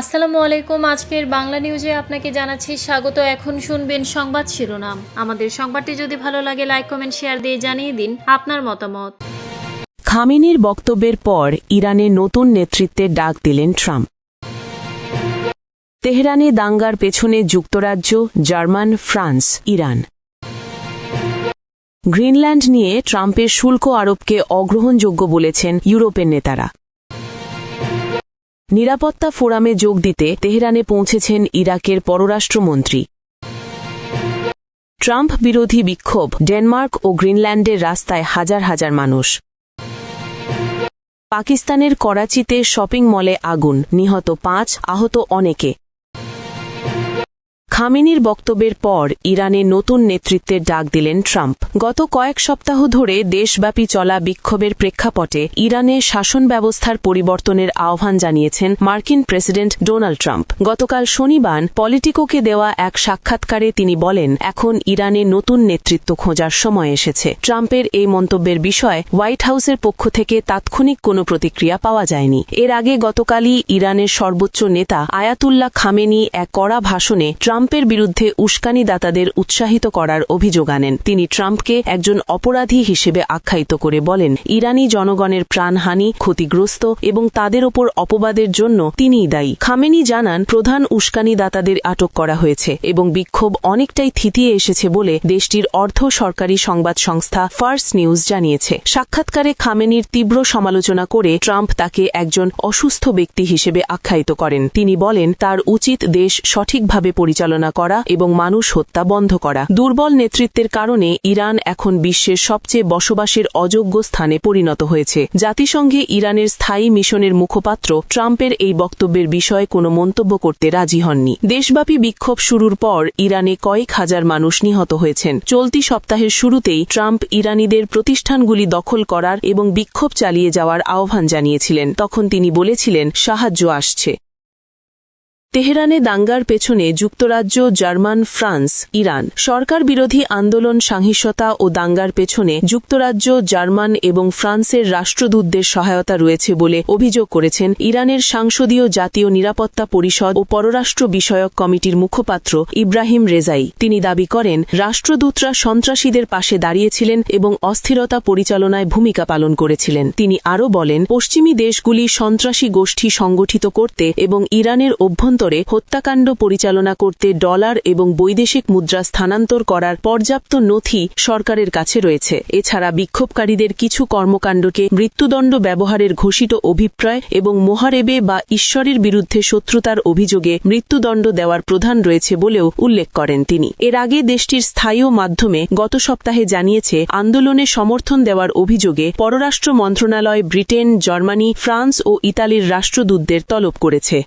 আসসালামু আলাইকুম। আজকের বাংলা নিউজে আপনাকে জানাচ্ছি স্বাগত। এখন শুনবেন সংবাদ শিরোনাম। আমাদের সংবাদটি যদি ভালো লাগে, লাইক, কমেন্ট, শেয়ার দিয়ে জানিয়ে দিন আপনার মতামত। খামেনির বক্তব্যের পর ইরানে নতুন নেতৃত্বের ডাক দিলেন ট্রাম্প। তেহরানে দাঙ্গার পেছনে যুক্তরাজ্য, জার্মান, ফ্রান্স, ইরান। গ্রিনল্যান্ড নিয়ে ট্রাম্পের শুল্ক আরোপকে অগ্রহণযোগ্য বলেছেন ইউরোপের নেতারা। নিরাপত্তা ফোরামে যোগ দিতে তেহরানে পৌঁছেছেন ইরাকের পররাষ্ট্রমন্ত্রী। ট্রাম্প বিরোধী বিক্ষোভ ডেনমার্ক ও গ্রিনল্যান্ডের রাস্তায় হাজার হাজার মানুষ। পাকিস্তানের করাচিতে শপিং মলে আগুন, নিহত পাঁচ, আহত অনেকে। খামেনির বক্তব্যের পর ইরানে নতুন নেতৃত্বের ডাক দিলেন ট্রাম্প। গত কয়েক সপ্তাহ ধরে দেশব্যাপী চলা বিক্ষোভের প্রেক্ষাপটে ইরানে শাসন ব্যবস্থার পরিবর্তনের আহ্বান জানিয়েছেন মার্কিন প্রেসিডেন্ট ডোনাল্ড ট্রাম্প। গতকাল শনিবার পলিটিকোকে দেওয়া এক সাক্ষাৎকারে তিনি বলেন, এখন ইরানে নতুন নেতৃত্ব খোঁজার সময় এসেছে। ট্রাম্পের এই মন্তব্যের বিষয়ে, হোয়াইট হাউসের পক্ষ থেকে তাৎক্ষণিক কোনো প্রতিক্রিয়া পাওয়া যায়নি। এর আগে গতকালই ইরানের সর্বোচ্চ নেতা আয়াতুল্লাহ খামেনি এক কড়া ভাষণে ট্রাম্পের বিরুদ্ধে উস্কানিদাতাদের উৎসাহিত করার অভিযোগ আনেন। তিনি ট্রাম্পকে একজন অপরাধী হিসেবে আখ্যায়িত করে বলেন, ইরানি জনগণের প্রাণহানি ক্ষতিগ্রস্ত এবং তাদের ওপর অপবাদের জন্য তিনিই দায়ী। খামেনি জানান, প্রধান উস্কানিদাতাদের আটক করা হয়েছে এবং বিক্ষোভ অনেকটাই থিতিয়ে এসেছে বলে দেশটির অর্ধ সরকারি সংবাদ সংস্থা ফার্স্ট নিউজ জানিয়েছে। সাক্ষাৎকারে খামেনির তীব্র সমালোচনা করে ট্রাম্প তাকে একজন অসুস্থ ব্যক্তি হিসেবে আখ্যায়িত করেন। তিনি বলেন, তার উচিত দেশ সঠিকভাবে পরিচালনা করা এবং মানুষ হত্যা বন্ধ করা। দুর্বল নেতৃত্বের কারণে ইরান এখন বিশ্বের সবচেয়ে বসবাসের অযোগ্য স্থানে পরিণত হয়েছে। জাতিসংঘে ইরানের স্থায়ী মিশনের মুখপাত্র ট্রাম্পের এই বক্তব্যের বিষয়ে কোনো মন্তব্য করতে রাজি হননি। দেশব্যাপী বিক্ষোভ শুরুর পর ইরানে কয়েক হাজার মানুষ নিহত হয়েছেন। চলতি সপ্তাহের শুরুতেই ট্রাম্প ইরানিদের প্রতিষ্ঠানগুলি দখল করার এবং বিক্ষোভ চালিয়ে যাওয়ার আহ্বান জানিয়েছিলেন। তখন তিনি বলেছিলেন, সাহায্য আসছে। তেহরানে দাঙ্গার পেছনে যুক্তরাজ্য, জার্মান, ফ্রান্স, ইরান, সরকার বিরোধী আন্দোলন, সহিংসতা ও দাঙ্গার পেছনে যুক্তরাজ্য, জার্মান এবং ফ্রান্সের রাষ্ট্রদূতদের সহায়তা রয়েছে বলে অভিযোগ করেছেন ইরানের সাংসদীয় জাতীয় নিরাপত্তা পরিষদ ও পররাষ্ট্র বিষয়ক কমিটির মুখপাত্র ইব্রাহিম রেজাই। তিনি দাবি করেন, রাষ্ট্রদূতরা সন্ত্রাসীদের পাশে দাঁড়িয়েছিলেন এবং অস্থিরতা পরিচালনায় ভূমিকা পালন করেছিলেন। তিনি আরও বলেন, পশ্চিমী দেশগুলি সন্ত্রাসী গোষ্ঠী সংগঠিত করতে এবং ইরানের অভ্যন্তরে হত্যাকাণ্ড পরিচালনা করতে ডলার এবং বৈদেশিক মুদ্রা স্থানান্তর করার পর্যাপ্ত নথি সরকারের কাছে রয়েছে। এছাড়া বিক্ষোভকারীদের কিছু কর্মকাণ্ডকে মৃত্যুদণ্ড ব্যবহারের ঘোষিত অভিপ্রায় এবং মোহারেবে বা ঈশ্বরের বিরুদ্ধে শত্রুতার অভিযোগে মৃত্যুদণ্ড দেওয়ার প্রধান রয়েছে বলেও উল্লেখ করেন তিনি। এর আগে দেশটির স্থায়ী মাধ্যমে গত সপ্তাহে জানিয়েছে, আন্দোলনে সমর্থন দেওয়ার অভিযোগে পররাষ্ট্র মন্ত্রণালয় ব্রিটেন, জার্মানি, ফ্রান্স ও ইতালির রাষ্ট্রদূতদের তলব করেছে।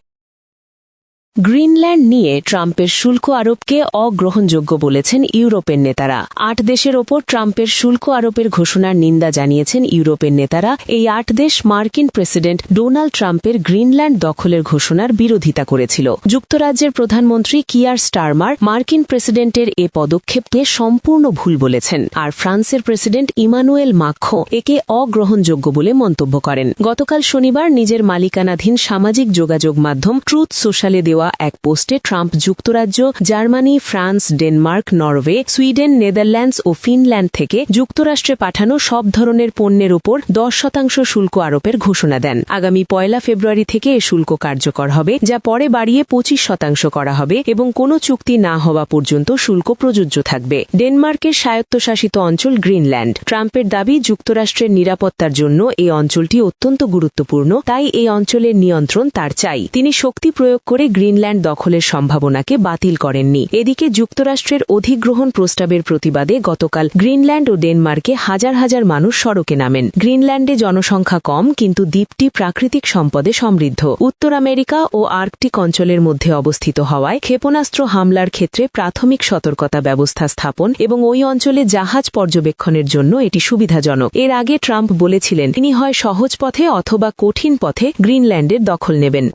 গ্রিনল্যান্ড নিয়ে ট্রাম্পের শুল্ক আরোপকে অগ্রহণযোগ্য বলেছেন ইউরোপের নেতারা। আট দেশের ওপর ট্রাম্পের শুল্ক আরোপের ঘোষণার নিন্দা জানিয়েছেন ইউরোপের নেতারা। এই আট দেশ মার্কিন প্রেসিডেন্ট ডোনাল্ড ট্রাম্পের গ্রিনল্যান্ড দখলের ঘোষণার বিরোধিতা করেছিল। যুক্তরাজ্যের প্রধানমন্ত্রী কিয়ার স্টারমার মার্কিন প্রেসিডেন্টের এ পদক্ষেপকে সম্পূর্ণ ভুল বলেছেন। আর ফ্রান্সের প্রেসিডেন্ট ইমানুয়েল মাখো একে অগ্রহণযোগ্য বলে মন্তব্য করেন। গতকাল শনিবার নিজের মালিকানাধীন সামাজিক যোগাযোগ মাধ্যম ট্রুথ সোশ্যালে দেওয়া এক পোস্টে ট্রাম্প যুক্তরাজ্য, Germany, France, Denmark, Norway, Sweden, Netherlands ও ফিনল্যান্ড থেকে যুক্তরাষ্ট্রে পাঠানো সব ধরনের পণ্যের উপর দশ শতাংশ শুল্ক আরোপের ঘোষণা দেন। আগামী পয়লা ফেব্রুয়ারি থেকে এ শুল্ক কার্যকর হবে, যা পরে বাড়িয়ে পঁচিশ শতাংশ করা হবে এবং কোনো চুক্তি না হওয়া পর্যন্ত শুল্ক প্রযোজ্য থাকবে। ডেনমার্কের স্বায়ত্তশাসিত অঞ্চল গ্রিনল্যান্ড। ট্রাম্পের দাবি, যুক্তরাষ্ট্রের নিরাপত্তার জন্য এই অঞ্চলটি অত্যন্ত গুরুত্বপূর্ণ, তাই এই অঞ্চলের নিয়ন্ত্রণ তার চাই। তিনি শক্তি প্রয়োগ করে গ্রিনল্যান্ড দখলের সম্ভাবনাকে বাতিল করেননি। এদিকে যুক্তরাষ্ট্রের অধিগ্রহণ প্রস্তাবের প্রতিবাদে গতকাল গ্রিনল্যান্ড ও ডেনমার্কে হাজার হাজার মানুষ সড়কে নামেন। গ্রিনল্যান্ডে জনসংখ্যা কম, কিন্তু দ্বীপটি প্রাকৃতিক সম্পদে সমৃদ্ধ। উত্তর আমেরিকা ও আর্কটিক অঞ্চলের মধ্যে অবস্থিত হওয়ায় ক্ষেপণাস্ত্র হামলার ক্ষেত্রে প্রাথমিক সতর্কতা ব্যবস্থা স্থাপন এবং ওই অঞ্চলে জাহাজ পর্যবেক্ষণের জন্য এটি সুবিধাজনক। এর আগে ট্রাম্প বলেছিলেন, তিনি হয় সহজ পথে অথবা কঠিন পথে গ্রিনল্যান্ডের দখল নেবেন।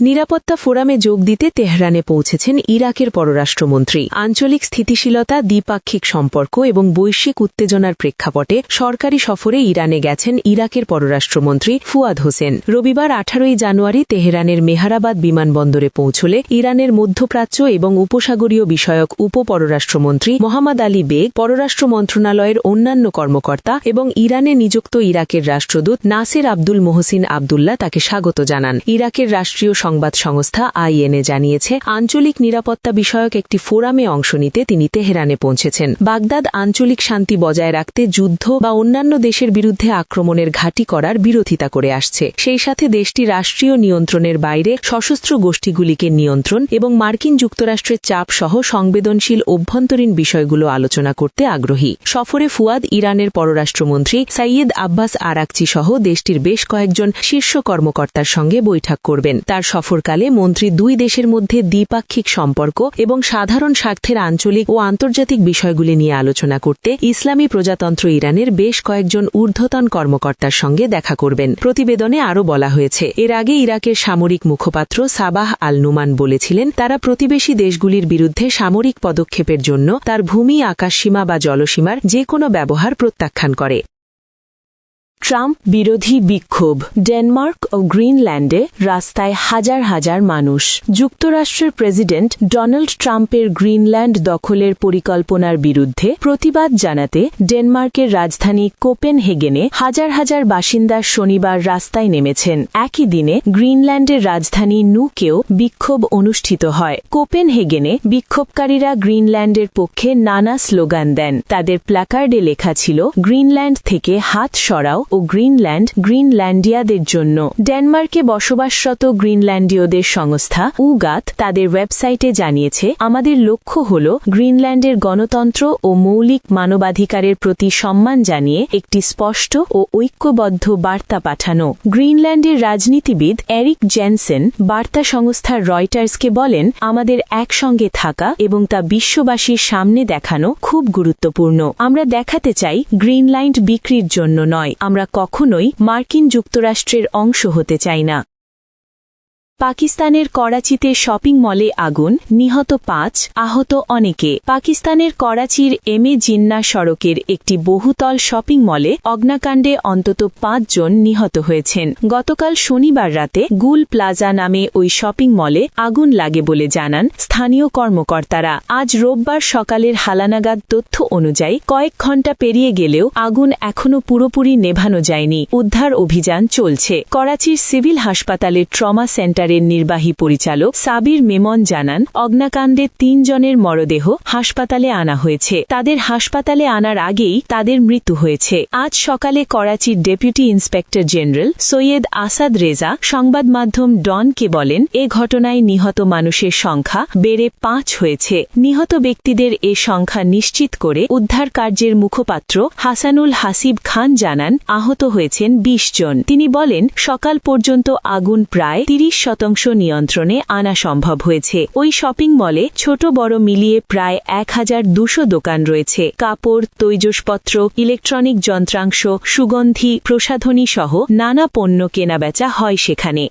নিরাপত্তা ফোরামে যোগ দিতে তেহরানে পৌঁছেছেন ইরাকের পররাষ্ট্রমন্ত্রী। আঞ্চলিক স্থিতিশীলতা, দ্বিপাক্ষিক সম্পর্ক এবং বৈশ্বিক উত্তেজনার প্রেক্ষাপটে সরকারি সফরে ইরানে গেছেন ইরাকের পররাষ্ট্রমন্ত্রী ফুয়াদ হোসেন। রবিবার আঠারোই জানুয়ারি তেহরানের মেহারাবাদ বিমানবন্দরে পৌঁছলে ইরানের মধ্যপ্রাচ্য এবং উপসাগরীয় বিষয়ক উপপররাষ্ট্রমন্ত্রী মোহাম্মদ আলী বেগ, পররাষ্ট্র মন্ত্রণালয়ের অন্যান্য কর্মকর্তা এবং ইরানে নিযুক্ত ইরাকের রাষ্ট্রদূত নাসির আব্দুল মোহসিন আবদুল্লাহ তাকে স্বাগত জানান। ইরাকের রাষ্ট্রীয় সংবাদ সংস্থা আইএনএ জানিয়েছে, আঞ্চলিক নিরাপত্তা বিষয়ক একটি ফোরামে অংশ নিতে তিনি তেহরানে পৌঁছেছেন। বাগদাদ আঞ্চলিক শান্তি বজায় রাখতে যুদ্ধ বা অন্যান্য দেশের বিরুদ্ধে আক্রমণের ঘাঁটি করার বিরোধিতা করে আসছে। সেই সাথে দেশটি রাষ্ট্রীয় নিয়ন্ত্রণের বাইরে সশস্ত্র গোষ্ঠীগুলিকে নিয়ন্ত্রণ এবং মার্কিন যুক্তরাষ্ট্রের চাপ সহ সংবেদনশীল অভ্যন্তরীণ বিষয়গুলো আলোচনা করতে আগ্রহী। সফরে ফুয়াদ ইরানের পররাষ্ট্রমন্ত্রী সাইয়েদ আব্বাস আরাকচি সহ দেশটির বেশ কয়েকজন শীর্ষ কর্মকর্তার সঙ্গে বৈঠক করবেন। তার সফরকালে মন্ত্রী দুই দেশের মধ্যে দ্বিপাক্ষিক সম্পর্ক এবং সাধারণ স্বার্থের আঞ্চলিক ও আন্তর্জাতিক বিষয়গুলি নিয়ে আলোচনা করতে ইসলামী প্রজাতন্ত্র ইরানের বেশ কয়েকজন ঊর্ধ্বতন কর্মকর্তার সঙ্গে দেখা করবেন। প্রতিবেদনে আরও বলা হয়েছে, এর আগে ইরাকের সামরিক মুখপাত্র সাবাহ আল নুমান বলেছিলেন, তারা প্রতিবেশী দেশগুলির বিরুদ্ধে সামরিক পদক্ষেপের জন্য তার ভূমি, আকাশসীমা বা জলসীমার যে কোনো ব্যবহার প্রত্যাখ্যান করে। ট্রাম্প বিরোধী বিক্ষোভ। ডেনমার্ক ও গ্রিনল্যান্ডে রাস্তায় হাজার হাজার মানুষ। যুক্তরাষ্ট্রের প্রেসিডেন্ট ডোনাল্ড ট্রাম্পের গ্রিনল্যান্ড দখলের পরিকল্পনার বিরুদ্ধে প্রতিবাদ জানাতে ডেনমার্কের রাজধানী কোপেনহেগেনে হাজার হাজার বাসিন্দা শনিবার রাস্তায় নেমেছেন। একই দিনে গ্রিনল্যান্ডের রাজধানী নুকেও বিক্ষোভ অনুষ্ঠিত হয়। কোপেনহেগেনে বিক্ষোভকারীরা গ্রিনল্যান্ডের পক্ষে নানা স্লোগান দেন। তাদের প্ল্যাকার্ডে লেখা ছিল, গ্রিনল্যান্ড থেকে হাত সরাও ও গ্রিনল্যান্ড গ্রিনল্যান্ডিয়াদের জন্য। ডেনমার্কে বসবাসরত গ্রিনল্যান্ডীয়দের সংস্থা, উগাত, তাদের ওয়েবসাইটে জানিয়েছে, আমাদের লক্ষ্য হল গ্রিনল্যান্ডের গণতন্ত্র ও মৌলিক মানবাধিকারের প্রতি সম্মান জানিয়ে একটি স্পষ্ট ও ঐক্যবদ্ধ বার্তা পাঠানো। গ্রিনল্যান্ডের রাজনীতিবিদ এরিক জেনসেন বার্তা সংস্থা রয়টার্সকে বলেন, আমাদের একসঙ্গে থাকা এবং তা বিশ্ববাসীর সামনে দেখানো খুব গুরুত্বপূর্ণ। আমরা দেখাতে চাই গ্রিনল্যান্ড বিক্রির জন্য নয়, আমরা কখনোই মার্কিন যুক্তরাষ্ট্রের অংশ হতে চাই না। পাকিস্তানের করাচিতে শপিং মলে আগুন, নিহত পাঁচ, আহত অনেকে। পাকিস্তানের করাচির এম এ জিন্না সড়কের একটি বহুতল শপিং মলে অগ্নাকাণ্ডে অন্তত পাঁচ জন নিহত হয়েছেন। গতকাল শনিবার রাতে গুল প্লাজা নামে ওই শপিং মলে আগুন লাগে বলে জানান স্থানীয় কর্মকর্তারা। আজ রোববার সকালের হালানাগাদ তথ্য অনুযায়ী কয়েক ঘণ্টা পেরিয়ে গেলেও আগুন এখনও পুরোপুরি নেভানো যায়নি। উদ্ধার অভিযান চলছে। করাচির সিভিল হাসপাতালের ট্রমা সেন্টারের নির্বাহী পরিচালক সাবির মেমন জানান, অগ্নাকাণ্ডে তিনজনের মরদেহ হাসপাতালে আনা হয়েছে। তাদের হাসপাতালে আনার আগেই তাদের মৃত্যু হয়েছে। আজ সকালে করাচির deputy inspector general Syed Asad Reza সংবাদ মাধ্যম ডনকে বলেন, এ ঘটনায় নিহত মানুষের সংখ্যা বেড়ে পাঁচ হয়েছে। নিহত ব্যক্তিদের এ সংখ্যা নিশ্চিত করে উদ্ধার কার্যের মুখপাত্র হাসানুল হাসিব খান জানান, আহত হয়েছেন ২০ জন। তিনি বলেন, সকাল পর্যন্ত আগুন প্রায় তিরিশ শতাংশ নিয়ন্ত্রণে আনা সম্ভব হয়েছে। ওই শপিং মলে ছোট বড় মিলিয়ে প্রায় এক হাজার দুশো দোকান রয়েছে। কাপড়, তৈজসপত্র, ইলেকট্রনিক যন্ত্রাংশ, সুগন্ধি প্রসাধনী সহ নানা পণ্য কেনাবেচা হয় সেখানে।